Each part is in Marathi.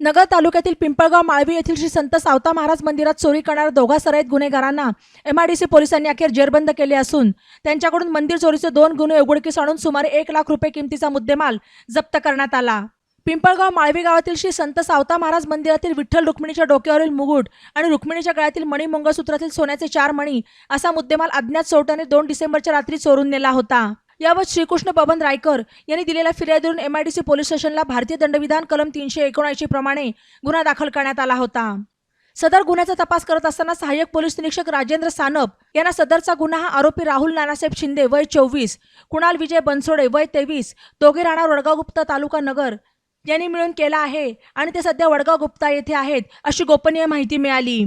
नगर तालुक्यातील पिंपळगाव माळवी येथील श्री संत सावता महाराज मंदिरात चोरी करणाऱ्या दोघा सराईत गुन्हेगारांना एमआयडीसी पोलिसांनी अखेर जेरबंद केले असून त्यांच्याकडून मंदिर चोरीचे दोन गुन्हे उघडकीस आणून सुमारे एक लाख रुपये किमतीचा मुद्देमाल जप्त करण्यात आला. पिंपळगाव माळवी गावातील श्री संत सावता महाराज मंदिरातील विठ्ठल रुक्मिणीच्या डोक्यावरील मुगुट आणि रुक्मिणीच्या गळ्यातील मणी मंगळसूत्रातील सोन्याचे चार मणी असा मुद्देमाल अज्ञात चोरट्याने दोन डिसेंबरच्या रात्री चोरून नेला होता. यावर श्रीकृष्ण बबन रायकर यांनी दिलेल्या फिर्यादीवरून एमआयडीसी पोलीस स्टेशनला भारतीय दंडविधान कलम तीनशे एकोणऐंशी प्रमाणे गुन्हा दाखल करण्यात आला होता. सदर गुन्ह्याचा तपास करत असताना सहाय्यक पोलीस निरीक्षक राजेंद्र सानप यांना सदरचा गुन्हा हा आरोपी राहुल नानासाहेब शिंदे वय चोवीस कुणाल विजय बनसोडे वय तेवीस दोघे राणा वडगाव गुप्ता तालुका नगर यांनी मिळून केला आहे आणि ते सध्या वडगाव गुप्ता येथे आहेत अशी गोपनीय माहिती मिळाली.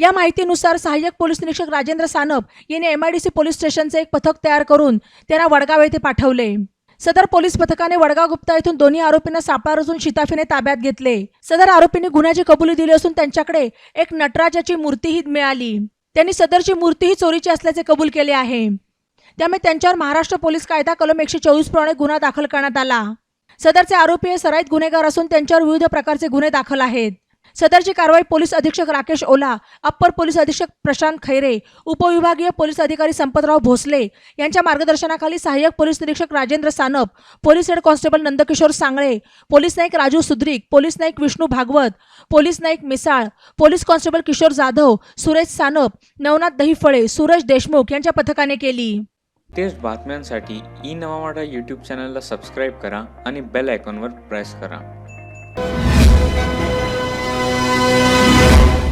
या माहितीनुसार सहाय्यक पोलीस निरीक्षक राजेंद्र सानप यांनी एमआयडीसी पोलीस स्टेशनचे एक पथक तयार करून त्यांना वडगाव येथे पाठवले. सदर पोलीस पथकाने वडगाव गुप्ता येथून दोन्ही आरोपींना सापळा रचून शिताफीने ताब्यात घेतले. सदर आरोपींनी गुन्ह्याची कबुली दिली असून त्यांच्याकडे एक नटराजाची मूर्तीही मिळाली. त्यांनी सदरची मूर्तीही चोरीची असल्याचे कबूल केले आहे. त्यामुळे त्यांच्यावर महाराष्ट्र पोलीस कायदा कलम एकशे चोवीस प्रमाणे गुन्हा दाखल करण्यात आला. सदरचे आरोपी हे सराईत गुन्हेगार असून त्यांच्यावर विविध प्रकारचे गुन्हे दाखल आहेत. सदरची कारवाई पोलीस अधीक्षक राकेश ओला अप्पर पोलीस अधीक्षक प्रशांत खैरे उपविभागीय पोलीस अधिकारी संपतराव भोसले यांच्या मार्गदर्शनाखाली सहाय्यक पोलीस निरीक्षक Rajendra Sanap police head constable Nandkishor Sangle police Naik Raju Sudrik police Naik Vishnu Bhagwat police Naik Misal police constable Kishor Jadhav Suresh Sanap Navnath Dahiphale Suresh Deshmukh यांच्या पथकाने केली. तेच बातम्यांसाठी ई नवामाडा यूट्यूब चॅनलला सबस्क्राईब करा आणि बेल आयकॉनवर प्रेस करा.